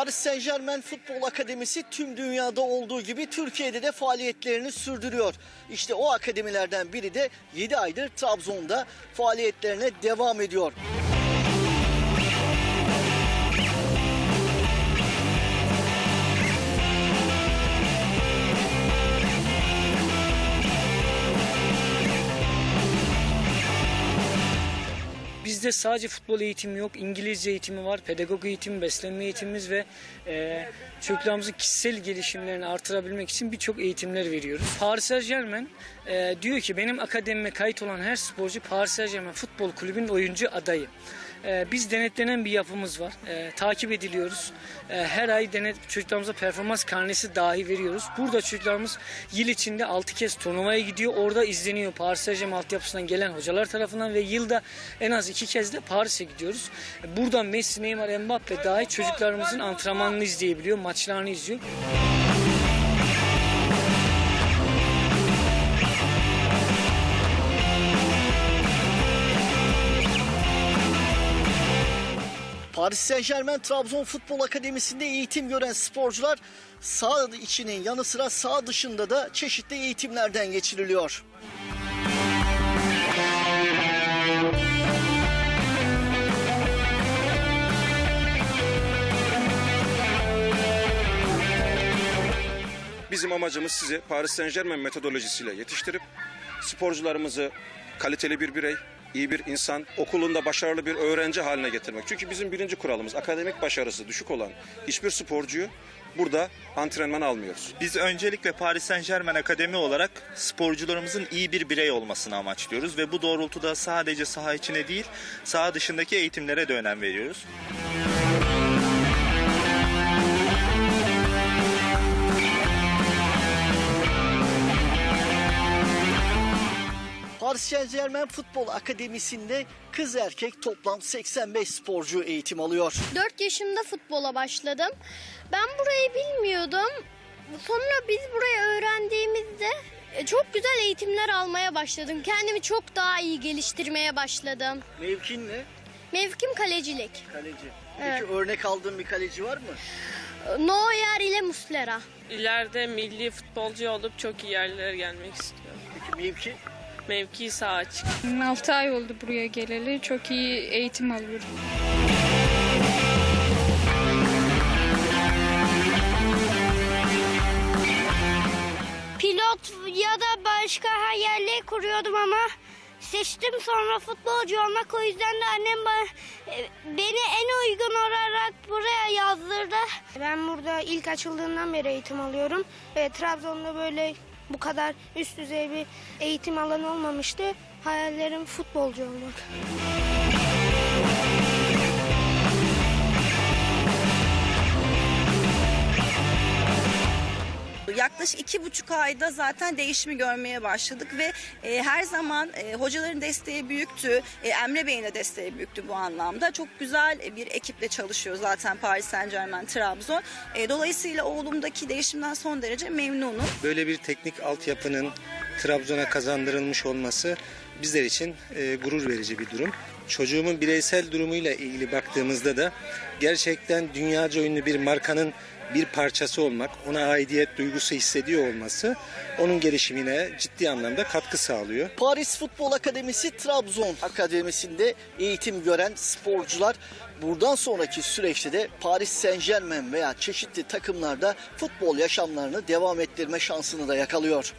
Paris Saint Germain Futbol Akademisi tüm dünyada olduğu gibi Türkiye'de de faaliyetlerini sürdürüyor. İşte o akademilerden biri de 7 aydır Trabzon'da faaliyetlerine devam ediyor. Bizde sadece futbol eğitimi yok, İngilizce eğitimi var, pedagog eğitimi, beslenme eğitimimiz ve e, çocuklarımızın kişisel gelişimlerini artırabilmek için birçok eğitimler veriyoruz. Paris Saint Germain e, diyor ki benim akademime kayıt olan her sporcu Paris Saint Germain Futbol Kulübü'nün oyuncu adayı. E, biz denetlenen bir yapımız var. E, takip ediliyoruz. E, her ay denet çocuklarımıza performans karnesi dahi veriyoruz. Burada çocuklarımız yıl içinde 6 kez turnuvaya gidiyor. Orada izleniyor. Paris Saint Germain altyapısından gelen hocalar tarafından ve yılda en az iki kez de Paris'e gidiyoruz. Buradan Messi, Neymar, Mbappe dahi çocuklarımızın antrenmanını izleyebiliyor, maçlarını izliyor. Paris Saint Germain Trabzon Futbol Akademisi'nde eğitim gören sporcular sağ içinin yanı sıra sağ dışında da çeşitli eğitimlerden geçiriliyor. Bizim amacımız sizi Paris Saint Germain metodolojisiyle yetiştirip sporcularımızı kaliteli bir birey, iyi bir insan, okulunda başarılı bir öğrenci haline getirmek. Çünkü bizim birinci kuralımız akademik başarısı düşük olan hiçbir sporcuyu burada antrenman almıyoruz. Biz öncelikle Paris Saint Germain Akademi olarak sporcularımızın iyi bir birey olmasını amaçlıyoruz ve bu doğrultuda sadece saha içine değil, saha dışındaki eğitimlere de önem veriyoruz. Paris Saint Germain Futbol Akademisi'nde kız erkek toplam 85 sporcu eğitim alıyor. 4 yaşında futbola başladım. Ben burayı bilmiyordum. Sonra biz burayı öğrendiğimizde e, çok güzel eğitimler almaya başladım. Kendimi çok daha iyi geliştirmeye başladım. Mevkin ne? Mevkim kalecilik. Kaleci. Peki Evet. örnek aldığın bir kaleci var mı? Neuer ile Muslera. İleride milli futbolcu olup çok iyi yerlere gelmek istiyorum. Peki mevki? Mevki sağ açık. 6 ay oldu buraya geleli. Çok iyi eğitim alıyorum. Pilot ya da başka hayalleri kuruyordum ama seçtim sonra futbolcu olmak. O yüzden de annem e, beni en uygun olarak buraya yazdırdı. Ben burada ilk açıldığından beri eğitim alıyorum. Ve Trabzon'da böyle bu kadar üst düzey bir eğitim alanı olmamıştı. Hayallerim futbolcu olmak. Yaklaşık iki buçuk ayda zaten değişimi görmeye başladık ve e, her zaman e, hocaların desteği büyüktü. E, Emre Bey'in de desteği büyüktü bu anlamda. Çok güzel e, bir ekiple çalışıyor zaten Paris Saint Germain Trabzon. E, dolayısıyla oğlumdaki değişimden son derece memnunum. böyle bir teknik altyapının Trabzon'a kazandırılmış olması bizler için e, gurur verici bir durum. Çocuğumun bireysel durumuyla ilgili baktığımızda da gerçekten dünyaca ünlü bir markanın bir parçası olmak, ona aidiyet duygusu hissediyor olması onun gelişimine ciddi anlamda katkı sağlıyor. Paris Futbol Akademisi Trabzon Akademisi'nde eğitim gören sporcular buradan sonraki süreçte de Paris Saint Germain veya çeşitli takımlarda futbol yaşamlarını devam ettirme şansını da yakalıyor.